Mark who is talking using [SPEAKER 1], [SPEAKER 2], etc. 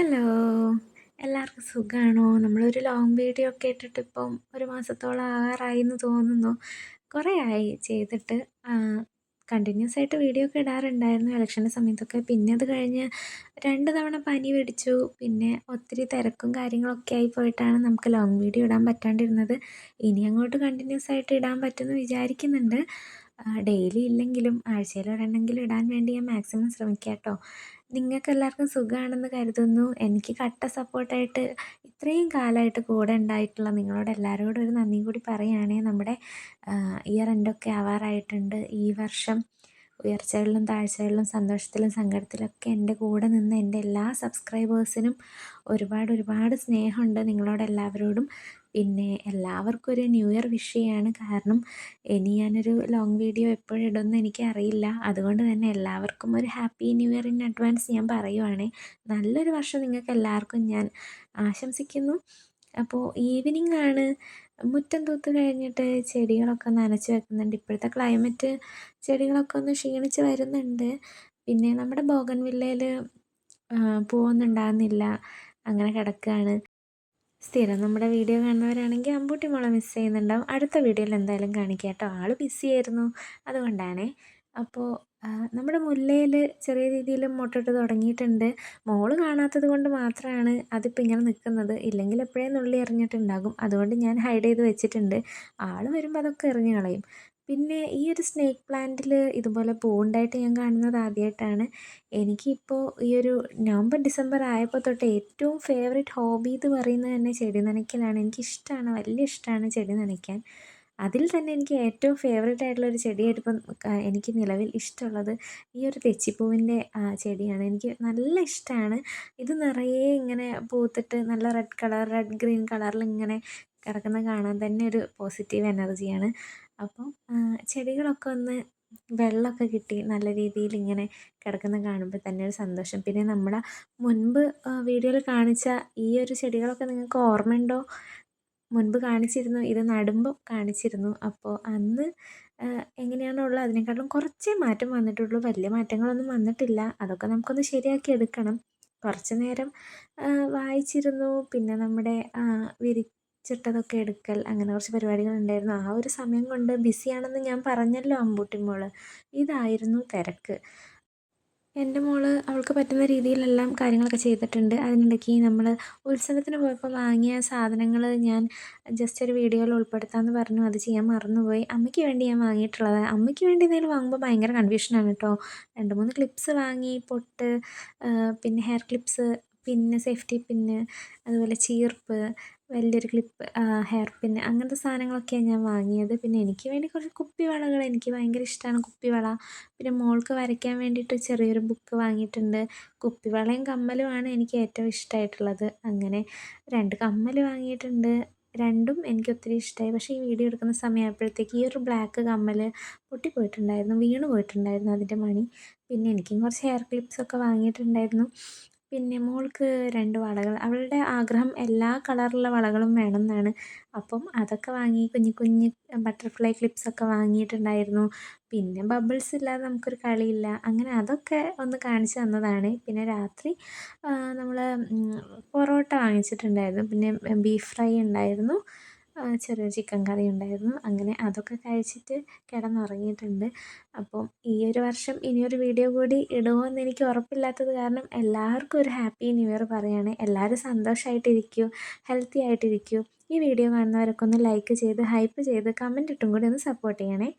[SPEAKER 1] Hello എല്ലാവർക്കും സുഖമാണോ നമ്മളൊരു ലോങ് വീഡിയോ ഒക്കെ ഇട്ടിട്ട് ഇപ്പം ഒരു മാസത്തോളം ആറായി എന്ന് തോന്നുന്നു. കുറേ ആയി ചെയ്തിട്ട്. കണ്ടിന്യൂസ് ആയിട്ട് വീഡിയോ ഒക്കെ ഇടാറുണ്ടായിരുന്നു ഇലക്ഷന്റെ സമയത്തൊക്കെ. പിന്നെ അത് കഴിഞ്ഞ് രണ്ട് തവണ പനി പിടിച്ചു. പിന്നെ ഒത്തിരി തിരക്കും കാര്യങ്ങളൊക്കെ ആയി പോയിട്ടാണ് നമുക്ക് ലോങ് വീഡിയോ ഇടാൻ പറ്റാണ്ടിരുന്നത്. ഇനി അങ്ങോട്ട് കണ്ടിന്യൂസ് ആയിട്ട് ഇടാൻ പറ്റുമെന്ന് വിചാരിക്കുന്നുണ്ട്. ഡെയിലി ഇല്ലെങ്കിലും ആഴ്ചയിൽ ഒരെണ്ണമെങ്കിലും ഇടാൻ വേണ്ടി ഞാൻ മാക്സിമം ശ്രമിക്കാം കേട്ടോ നിങ്ങൾക്ക് എല്ലാവർക്കും സുഖമാണെന്ന് കരുതുന്നു. എനിക്ക് കട്ട സപ്പോർട്ടായിട്ട് ഇത്രയും കാലമായിട്ട് കൂടെ ഉണ്ടായിട്ടുള്ള നിങ്ങളോട് എല്ലാവരോടും ഒരു നന്ദിയും കൂടി പറയുകയാണെങ്കിൽ നമ്മുടെ ഇയർ എൻഡൊക്കെ ആവാറായിട്ടുണ്ട്. ഈ വർഷം ഉയർച്ചകളിലും താഴ്ചകളിലും സന്തോഷത്തിലും സങ്കടത്തിലൊക്കെ എന്റെ കൂടെ നിന്ന് എന്റെ എല്ലാ സബ്സ്ക്രൈബേഴ്സിനും ഒരുപാട് ഒരുപാട് സ്നേഹമുണ്ട് നിങ്ങളോട് എല്ലാവരോടും. പിന്നെ എല്ലാവർക്കും ഒരു ന്യൂ ഇയർ വിഷ് ചെയ്യാണ്. കാരണം ഇനി ഞാനൊരു ലോങ് വീഡിയോ എപ്പോഴിടുമെന്ന് എനിക്കറിയില്ല. അതുകൊണ്ട് തന്നെ എല്ലാവർക്കും ഒരു happy new year in advance ഞാൻ പറയുവാണ്. നല്ലൊരു വർഷം നിങ്ങൾക്ക് എല്ലാവർക്കും ഞാൻ ആശംസിക്കുന്നു. അപ്പോൾ ഈവനിങ് ആണ്. മുറ്റം തൂത്ത് കഴിഞ്ഞിട്ട് ചെടികളൊക്കെ നനച്ച് വെക്കുന്നുണ്ട്. ഇപ്പോഴത്തെ ക്ലൈമറ്റ് ചെടികളൊക്കെ ഒന്ന് ക്ഷീണിച്ച് വരുന്നുണ്ട്. പിന്നെ നമ്മുടെ ബോഗൻവില്ലയിൽ പൂവൊന്നും ഉണ്ടാകുന്നില്ല അങ്ങനെ കിടക്കുകയാണ് സ്ഥിരം നമ്മുടെ വീഡിയോ കാണുന്നവരാണെങ്കിൽ അമ്പൂട്ടി മുള മിസ് ചെയ്യുന്നുണ്ടാവും. അടുത്ത വീഡിയോയിൽ എന്തായാലും കാണിക്കാം കേട്ടോ. ആൾ ബിസി ആയിരുന്നു. അതുകൊണ്ടാണേ. അപ്പോൾ നമ്മുടെ മുല്ലയിൽ ചെറിയ രീതിയിൽ മുട്ടിട്ട് തുടങ്ങിയിട്ടുണ്ട്. മോൾ കാണാത്തത് കൊണ്ട് മാത്രമാണ് അതിപ്പോൾ ഇങ്ങനെ നിൽക്കുന്നത് ഇല്ലെങ്കിൽ എപ്പോഴേ നുള്ളി എറിഞ്ഞിട്ടുണ്ടാകും. അതുകൊണ്ട് ഞാൻ ഹൈഡ് ചെയ്ത് വെച്ചിട്ടുണ്ട്. ആൾ വരുമ്പോൾ അതൊക്കെ എറിഞ്ഞ് കളയും. പിന്നെ ഈ ഒരു സ്നേക്ക് പ്ലാന്റിൽ ഇതുപോലെ പൂവുണ്ടായിട്ട് ഞാൻ കാണുന്നത് ആദ്യമായിട്ടാണ് എനിക്കിപ്പോൾ ഈ ഒരു നവംബർ ഡിസംബർ ആയപ്പോൾ തൊട്ട് ഏറ്റവും ഫേവറേറ്റ് ഹോബി എന്ന് പറയുന്നത് തന്നെ ചെടി നനയ്ക്കലാണ്. എനിക്കിഷ്ടമാണ് വലിയ ഇഷ്ടമാണ് ചെടി നനയ്ക്കാൻ. അതിൽ തന്നെ എനിക്ക് ഏറ്റവും ഫേവറേറ്റ് ആയിട്ടുള്ള ഒരു ചെടിയായിട്ട് ഇപ്പം എനിക്ക് നിലവിൽ ഇഷ്ടമുള്ളത് ഈ ഒരു തെച്ചിപ്പൂവിന്റെ ചെടിയാണ്. എനിക്ക് നല്ല ഇഷ്ടമാണ് ഇത് നിറയെ ഇങ്ങനെ പൂത്തിട്ട് നല്ല റെഡ് കളർ റെഡ് ഗ്രീൻ കളറിൽ ഇങ്ങനെ കിടക്കുന്ന കാണാൻ തന്നെ ഒരു പോസിറ്റീവ് എനർജിയാണ് അപ്പം ചെടികളൊക്കെ ഒന്ന് വെള്ളമൊക്കെ കിട്ടി നല്ല രീതിയിൽ ഇങ്ങനെ കിടക്കുന്ന കാണുമ്പോൾ തന്നെ ഒരു സന്തോഷം. പിന്നെ നമ്മുടെ മുൻപ് വീഡിയോയിൽ കാണിച്ച ഈ ഒരു ചെടികളൊക്കെ നിങ്ങൾക്ക് ഓർമ്മയുണ്ടോ? മുൻപ് കാണിച്ചിരുന്നു ഇത് നടുമ്പോൾ കാണിച്ചിരുന്നു. അപ്പോൾ അന്ന് എങ്ങനെയാണോ ഉള്ളത് അതിനേക്കാളും കുറച്ചേ മാറ്റം വന്നിട്ടുള്ളൂ. വലിയ മാറ്റങ്ങളൊന്നും വന്നിട്ടില്ല. അതൊക്കെ നമുക്കൊന്ന് ശരിയാക്കി എടുക്കണം. കുറച്ച് നേരം വായിച്ചിരുന്നു. പിന്നെ നമ്മുടെ വിരിച്ചിട്ടതൊക്കെ എടുക്കൽ അങ്ങനെ കുറച്ച് പരിപാടികൾ ഉണ്ടായിരുന്നു. ആ ഒരു സമയം കൊണ്ട് ബിസിയാണെന്ന് ഞാൻ പറഞ്ഞല്ലോ അമ്പൂട്ടി മോൾ ഇതായിരുന്നു തിരക്ക്. എന്റെ മോൾ അവൾക്ക് പറ്റുന്ന രീതിയിലെല്ലാം കാര്യങ്ങളൊക്കെ ചെയ്തിട്ടുണ്ട്. അതിനിടയ്ക്ക് നമ്മൾ ഉത്സവത്തിന് പോയപ്പോൾ വാങ്ങിയ സാധനങ്ങൾ ഞാൻ ജസ്റ്റ് ഒരു വീഡിയോയിൽ ഉൾപ്പെടുത്താമെന്ന് പറഞ്ഞു. അത് ചെയ്യാൻ മറന്നുപോയി. അമ്മയ്ക്ക് വേണ്ടി ഞാൻ വാങ്ങിയിട്ടുള്ളത്. അമ്മയ്ക്ക് വേണ്ടി എന്തെങ്കിലും വാങ്ങുമ്പോൾ ഭയങ്കര കൺഫ്യൂഷനാണ് കേട്ടോ. രണ്ട് മൂന്ന് ക്ലിപ്സ് വാങ്ങി പൊട്ട് പിന്നെ ഹെയർ ക്ലിപ്സ് പിന്നെ സേഫ്റ്റി പിന്ന് അതുപോലെ ചീർപ്പ് വലിയൊരു ക്ലിപ്പ് ഹെയർ പിൻ അങ്ങനത്തെ സാധനങ്ങളൊക്കെയാണ് ഞാൻ വാങ്ങിയത്. പിന്നെ എനിക്ക് വേണ്ടി കുറച്ച് കുപ്പിവളകൾ എനിക്ക് ഭയങ്കര ഇഷ്ടമാണ് കുപ്പിവള. പിന്നെ മോൾക്ക് വരയ്ക്കാൻ വേണ്ടിയിട്ട് ചെറിയൊരു ബുക്ക് വാങ്ങിയിട്ടുണ്ട്. കുപ്പിവളയും കമ്മലുമാണ് എനിക്ക് ഏറ്റവും ഇഷ്ടമായിട്ടുള്ളത് അങ്ങനെ രണ്ട് കമ്മൽ വാങ്ങിയിട്ടുണ്ട്. രണ്ടും എനിക്ക് ഒത്തിരി ഇഷ്ടമായി പക്ഷേ ഈ വീഡിയോ എടുക്കുന്ന സമയമായപ്പോഴത്തേക്ക് ഈ ഒരു ബ്ലാക്ക് കമ്മൽ പൊട്ടിപ്പോയിട്ടുണ്ടായിരുന്നു വീണ് പോയിട്ടുണ്ടായിരുന്നു അതിന്റെ മണി. പിന്നെ എനിക്കും കുറച്ച് ഹെയർ ക്ലിപ്സൊക്കെ വാങ്ങിയിട്ടുണ്ടായിരുന്നു. പിന്നെ മോൾക്ക് രണ്ട് വളകൾ. അവളുടെ ആഗ്രഹം എല്ലാ കളറുള്ള വളകളും വേണം എന്നാണ് അപ്പം അതൊക്കെ വാങ്ങി കുഞ്ഞു കുഞ്ഞു ബട്ടർഫ്ലൈ ക്ലിപ്സൊക്കെ വാങ്ങിയിട്ടുണ്ടായിരുന്നു. പിന്നെ ബബിൾസ് ഇല്ലാതെ നമുക്കൊരു കളിയില്ല. അങ്ങനെ അതൊക്കെ ഒന്ന് കാണിച്ചു തന്നതാണ്. പിന്നെ രാത്രി നമ്മൾ പൊറോട്ട വാങ്ങിച്ചിട്ടുണ്ടായിരുന്നു. പിന്നെ ബീഫ് ഫ്രൈ ഉണ്ടായിരുന്നു. ചെറിയ ചിക്കൻ കറി ഉണ്ടായിരുന്നു. അങ്ങനെ അതൊക്കെ കഴിച്ചിട്ട് കിടന്നുറങ്ങിയിട്ടുണ്ട്. അപ്പം ഈ ഒരു വർഷം ഇനിയൊരു വീഡിയോ കൂടി ഇടുമോ എന്ന് എനിക്ക് ഉറപ്പില്ലാത്തത് കാരണം എല്ലാവർക്കും ഒരു ഹാപ്പി ന്യൂ ഇയർ പറയുകയാണ്. എല്ലാവരും സന്തോഷമായിട്ടിരിക്കൂ ഹെൽത്തി ആയിട്ടിരിക്കൂ. ഈ വീഡിയോ കാണുന്നവരൊക്കെ ഒന്ന് ലൈക്ക് ചെയ്ത് ഹൈപ്പ് ചെയ്ത് കമന്റ് ഇട്ടും കൂടി ഒന്ന് സപ്പോർട്ട് ചെയ്യണേ.